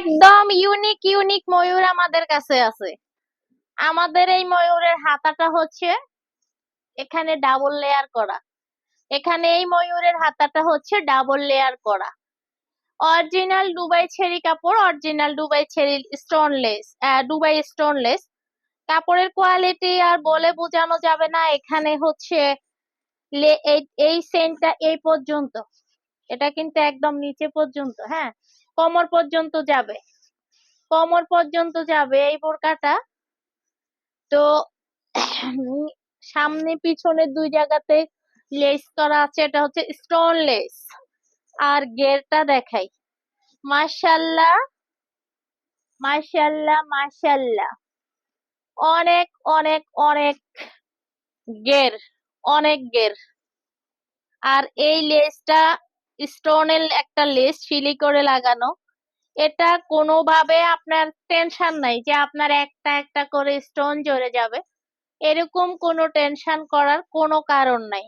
একদম unique unique ময়ূর আমাদের কাছে আছে। আমাদের এই ময়ূরের হাতাটা হচ্ছে এখানে ডাবল লেয়ার করা। এখানে এই ময়ূরের হাতাটা হচ্ছে ডাবল লেয়ার করা। অরিজিনাল দুবাই ছেরি কাপড় original Dubai cherry stoneless Dubai stoneless কাপড়ের কোয়ালিটি আর বলে বোঝানো যাবে না, এখানে হচ্ছে এই সেন্টটা এই পর্যন্ত। এটা কিন্তু একদম নিচে পর্যন্ত হ্যাঁ? কোমর পর্যন্ত যাবে। কোমর পর্যন্ত যাবে এই বোরকাটা তো সামনে পিছনে দুই জায়গাতে লেস করা আছে, এটা হচ্ছে স্টোন লেস আর গেরটা দেখাই। মাশাল্লাহ মাশাল্লাহ মাশাল্লাহ। অনেক অনেক অনেক গের অনেক গের। আর এই লেসটা স্টোনের একটা লেস সিলি করে লাগানো। এটা কোনোভাবে আপনার টেনশন নাই যে আপনার একটা একটা করে স্টোন জড়ে যাবে। এরকম কোনো টেনশন করার কোনো কারণ নাই।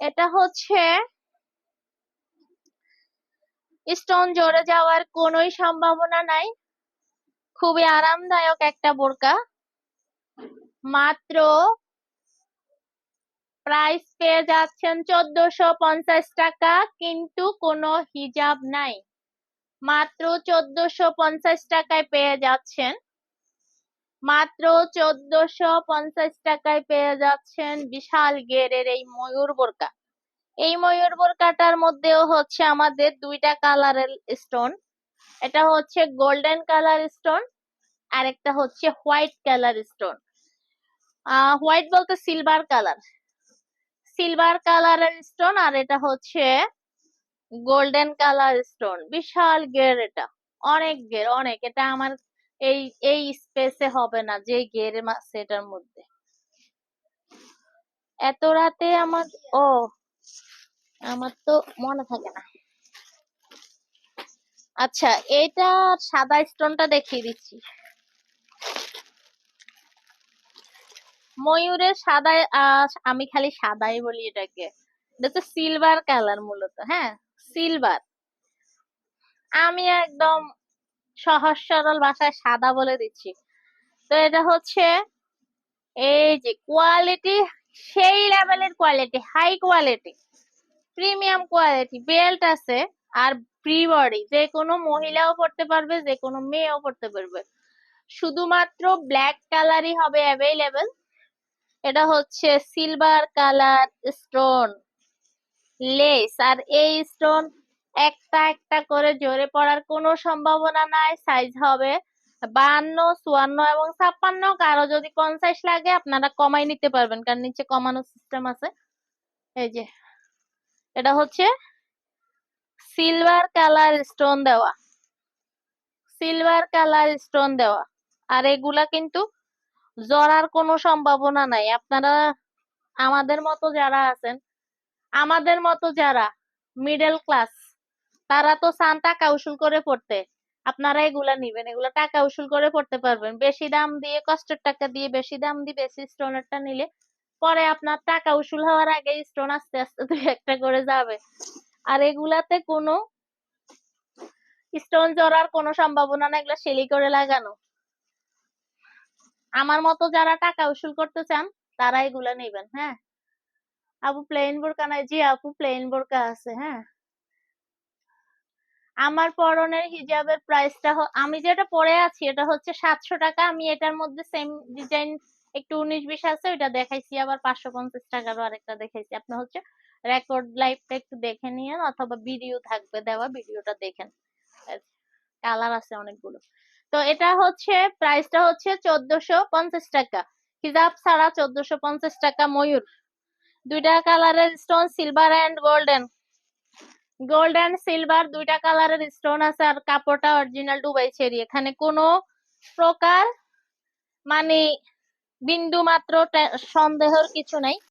এটা হচ্ছে স্টোন জড়ে যাওয়ার কোনোই সম্ভাবনা নাই। খুবই আরামদায়ক একটা বোরকা। মাত্র প্রাইস পেয়ে যাচ্ছেন চোদ্দশো পঞ্চাশ টাকা, কিন্তু কোনো হিজাব নাই। মাত্র চোদ্দশো পঞ্চাশ টাকায় পেয়ে যাচ্ছেন। মাত্র চোদ্দশো পঞ্চাশ টাকায় পেয়ে যাচ্ছেন বিশাল গেরের এই ময়ূর বোরকা। এই ময়ূর বোরকাটার মধ্যেও হচ্ছে আমাদের দুইটা কালারের স্টোন। এটা হচ্ছে গোল্ডেন কালার স্টোন আর একটা হচ্ছে হোয়াইট কালার স্টোন। হোয়াইট বলতে সিলভার কালার। সিলভার কালারের স্টোন আর এটা হচ্ছে গোল্ডেন কালার স্টোন বিশাল গের এটা। অনেক গের অনেক। এটা আমার এই এই স্পেসে হবে না, যে গের এটার মধ্যে। এত রাতে আমার, ও, আমার তো মনে থাকে না। আচ্ছা এটা সাদা স্টোনটা দেখিয়ে দিচ্ছি। ময়ূরের সাদা আমি খালি সাদাই বলি এটাকে। এটা সিলভার কালার মূলত হ্যাঁ? সিলভার আমি একদম সহজ সরল ভাষায় সাদা বলে দিচ্ছি। তো এটা হচ্ছে এই যে কোয়ালিটি সেই লেভেলের quality high quality premium quality belt আছে আর ফ্রি বডি যে কোনো মহিলাও পড়তে পারবে, যে কোনো মেয়েও পড়তে পারবে। শুধুমাত্র ব্ল্যাক কালারই হবে অ্যাভেলেবেল এটা হচ্ছে সিলভার কালার স্টোন লেস আর এই স্টোন একটা একটা করে জোরে পড়ার কোনো সম্ভাবনা নাই সাইজ হবে বাহান্ন চুয়ান্ন এবং ছাপ্পান্ন। কারও যদি পঞ্চাশ লাগে, আপনারা কমাই নিতে পারবেন, কারণ নিচে কমানোর সিস্টেম আছে। এই যে, এটা হচ্ছে সিলভার কালার স্টোন দেওয়া। সিলভার কালার স্টোন দেওয়া। আর এগুলা কিন্তু জড়ার কোনো সম্ভাবনা নাই। আপনারা আমাদের মতো যারা আছেন, আমাদের মতো যারা মিডল ক্লাস তারা তো চান টাকা উসুল করে পড়তে। আপনারা এগুলা নিবেন, এগুলা টাকা উসুল করে পড়তে পারবেন। বেশি দাম দিয়ে, কষ্টের টাকা দিয়ে বেশি দাম দিয়ে বেশি স্টোনেরটা নিলে পরে আপনার টাকা উসুল হওয়ার আগে স্টোন আস্তে আস্তে দুই একটা করে যাবে। আর এগুলাতে কোনো স্টোন জড়ার কোনো সম্ভাবনা না এগুলা সেলি করে লাগানো। আমার মতো যারা টাকা উসুল করতে চান, তারা এগুলা নেবেন হ্যাঁ? আপু প্লেন বোরকা নাই। জি আপু প্লেন বোরকা আছে হ্যাঁ? আমার পরনের হিজাবের প্রাইসটা আমি যেটা পরে আছি, এটা হচ্ছে সাতশো টাকা। আমি এটার মধ্যে সেম ডিজাইন একটু উনিশ বিশ আছে, ওইটা দেখাইছি। আবার পাঁচশো পঞ্চাশ টাকারও আরেকটা দেখাইছি। আপনি হচ্ছে রেকর্ড লাইভটা একটু দেখে নিয়েন, অথবা ভিডিও থাকবে দেওয়া ভিডিওটা দেখেন। কালার আছে অনেকগুলো। তো এটা হচ্ছে প্রাইসটা হচ্ছে চোদ্দশো পঞ্চাশ টাকা। হিজাব ছাড়া চোদ্দশো পঞ্চাশ টাকা ময়ূর। দুইটা কালারের stone silver and golden gold and silver দুইটা কালারের স্টোন আছে আর কাপড়টা অরিজিনাল দুবাই চেরি এখানে কোনো প্রকার মানে বিন্দু মাত্র সন্দেহের কিছু নাই।